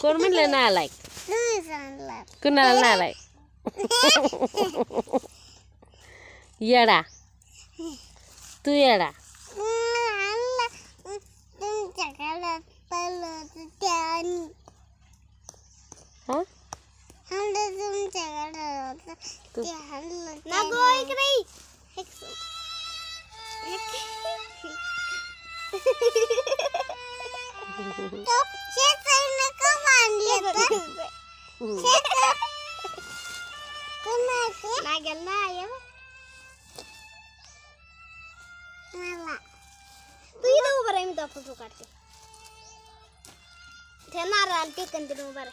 Cormin le na like. Kunal na like. Yada. Tu yada. Huh? Nago ikre. Top shit. ಇದು ಬರ ಇಮ್ ದಪ್ಪ ಕಾಡ್ತಿ ಥೆನಾರ ಅಲ್ಟಿ ಕಂದಿನ ಬರ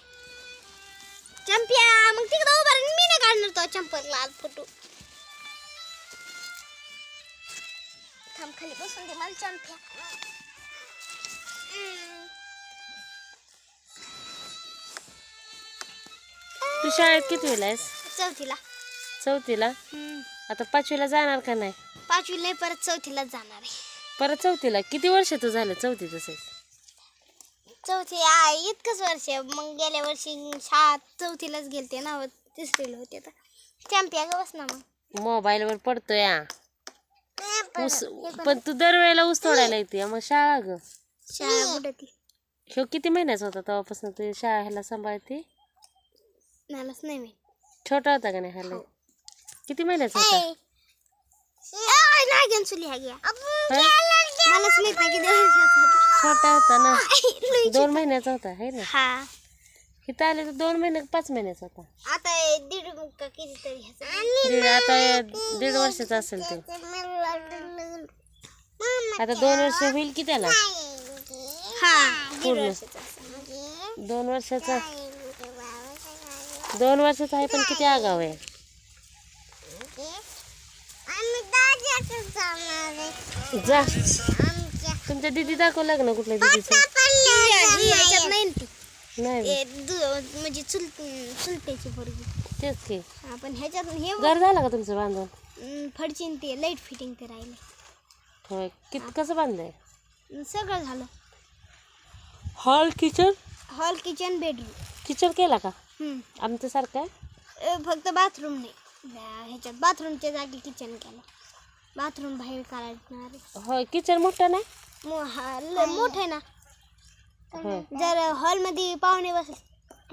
ಚಂಪ್ಯ ಮಗ ತಿಗದವು ಬರ ಮೀನ ಕಾಡ್ನಿರ್ತಾವ ಚಂಪರ್ಲ ಅಲ್ಬಿಟ್ಟು ಥಮ್ ಖಲಿ ಬಸ್ ಒಂದು ಮಲ್ ಚಂಪ್ಯ तो शाळेत किती आहेस? चौथीला. चौथीला? आता पाचवीला जाणार का नाही? पाचवीला परत चौथीला जाणार आहे. परत चौथीला? किती वर्ष तू झालं चौथी तसेच चौथी आ, इतकंच वर्ष. मग गेल्या वर्षी शाळा चौथीलाच गेलते ना तिसरीला होते तर. चॅम्पिया ग बस ना मग? मोबाईलवर पडतोय हा. ऊस पण तू दरवेळेला ऊस तोडायला येते मग शाळा ग. शाळा कुठं ती ह्यो किती महिन्याचा होता तेव्हापासून तू शाळा ह्याला सांभाळते? मलाच नाही मी छोटा होता का नाही ह्याला किती महिन्याचा होता? नाही घेऊन चुली हा गया हा? मलाच माहीत नाही किती वर्षाचा होता. छोटा होता ना. दोन महिन्याचा होता है ना? हा. इथं आले तर दोन महिने पाच महिन्याचा होता. आता हे दीड का आता दीड वर्षाचा असेल तो. आता दोन वर्ष होईल की त्याला हा पूर्ण. दोन वर्षाचा. दोन वर्षाचा आहे पण किती आगाव आहे. जा. तुमच्या दिदी दाखव लग्न कुठल्या दिदीचं? ह्याच्यात नाही ना ती. नाही ए, दु- म्हणजे चुल चुलत्याची पोरगी. तेच की. आपण ह्याच्यात हे घर झालं का तुमचं बांधून? फडचीन ते लाइट फिटिंग ते राहिले. होय कित कसं बांधलंय? सगळं झालं. Hall kitchen hall kitchen bedroom kitchen केला का? आमचं सारखं आहे? फक्त बाथरूम नाही ह्याच्यात बाथरूमच्या जागी किचन केलं. बाथरूम बाहेर काढणार. होय किचन मोठं नाही? मो- हा, ल- मोठं आहे ना. होय जर हॉलमध्ये पाहुणे बस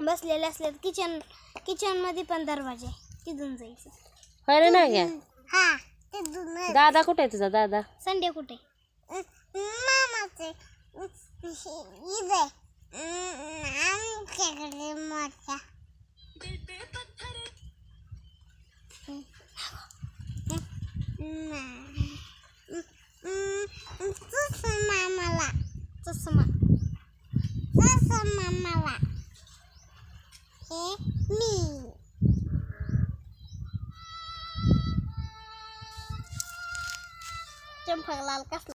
बसलेले असले तर किचन किचनमध्ये पण दरवाजा आहे. तिथून जायचं होय रे ना घ्या हा तिथून दादा कुठे आहे तुझा दादा? संडे कुठे? मामाचे. इथे. आमच्याकडे मोठ्या. sama mala itu sama itu sama mala eh ni jumpa lalkas